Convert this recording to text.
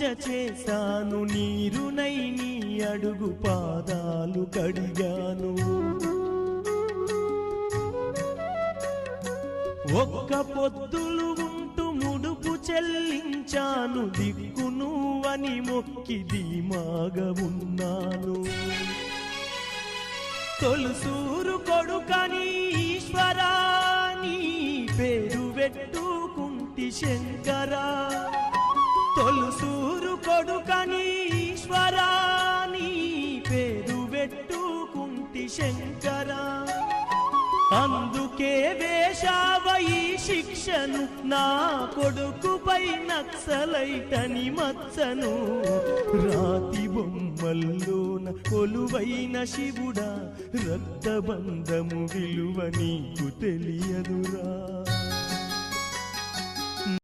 పూజ చేశాను నీరునై నీ అడుగు పాదాలు కడిగాను. ఒక్క పొద్దులు ఉంటూ ముడుపు చెల్లించాను దిక్కును అని మొక్కి ధీమాగా ఉన్నాను. తొలుసూరు కొడుకని ఈశ్వరాని పేరు పెట్టుకుంటి శంకరా. తొలుసూరు కొడుకని ఈశ్వరాని పేరు పెట్టుకుంటి శంకరా. అందుకే వేషావయి శిక్షను నా కొడుకుపై నక్సలైటని మచ్చను. రాతి బొమ్మల్లోన కొలువైన శివుడా రక్తబంధము విలువ నీకు తెలియదురా.